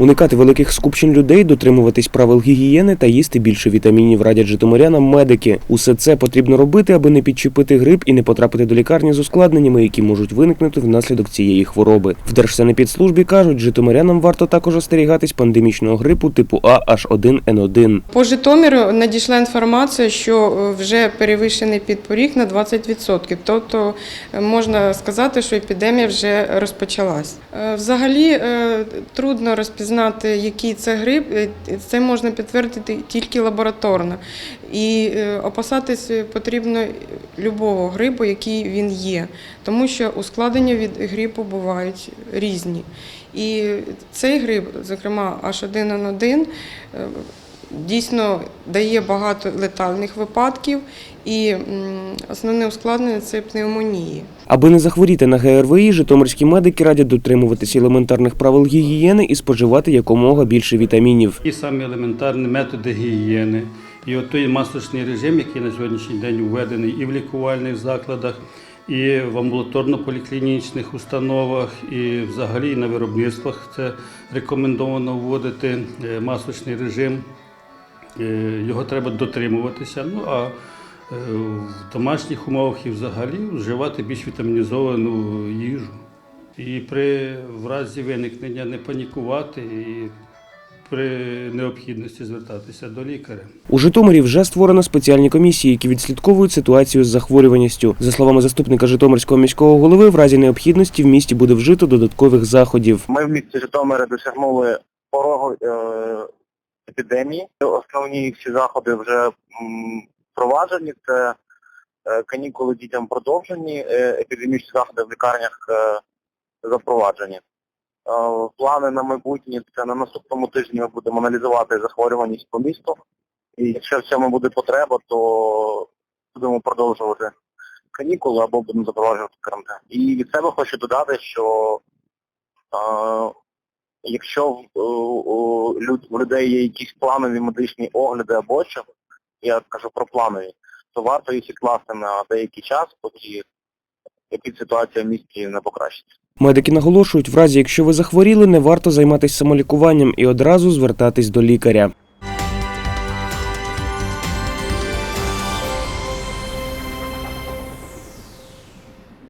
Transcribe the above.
Уникати великих скупчень людей, дотримуватись правил гігієни та їсти більше вітамінів радять житомирянам медики. Усе це потрібно робити, аби не підчепити грип і не потрапити до лікарні з ускладненнями, які можуть виникнути внаслідок цієї хвороби. В Держсанепідслужбі кажуть, житомирянам варто також остерігатись пандемічного грипу типу А H1N1. По Житомиру надійшла інформація, що е, вже перевищений підпоріг на 20%. Тобто е, можна сказати, що епідемія вже розпочалась. Е, Взагалі трудно розпізнати, який це грип. Е, Це можна підтвердити тільки лабораторно. І е, опасатись потрібно любого грипу, який він є, тому що ускладнення від грипу бувають різні. І цей гриб, зокрема H1N1, е, дійсно дає багато летальних випадків, і основне ускладнення це пневмонії. Аби не захворіти на ГРВІ, житомирські медики радять дотримуватись елементарних правил гігієни і споживати якомога більше вітамінів. І самі елементарні методи гігієни. І от той масочний режим, який на сьогоднішній день введений і в лікувальних закладах, і в амбулаторно-поліклінічних установах, і взагалі на виробництвах це рекомендовано вводити е, масочний режим. Е, Його треба дотримуватися. Ну а е, в домашніх умовах і взагалі вживати більш вітамінізовану їжу. І при в разі виникнення не панікувати і при необхідності звертатися до лікаря. У Житомирі вже створено спеціальні комісії, які відслідковують ситуацію з захворюваністю. За словами заступника Житомирського міського голови, в разі необхідності в місті буде вжито додаткових заходів. Ми в місті Житомира досягнули порогу е, епідемії. Основні всі заходи вже впроваджені. Це е, канікули дітям продовжені, е, епідемічні заходи в лікарнях е, запроваджені. Плани на майбутнє це на наступному тижні ми будемо аналізувати захворюваність по місту. І якщо в цьому буде потреба, то будемо продовжувати канікули або будемо запроваджувати карантин. І від себе хочу додати, що якщо в, у- у люд- у людей є якісь планові медичні огляди або що, я кажу про планові, то варто їх відкласти на деякий час, поки ситуація в місті не покращиться. Медики наголошують, в разі якщо ви захворіли, не варто займатися самолікуванням і одразу звертатись до лікаря.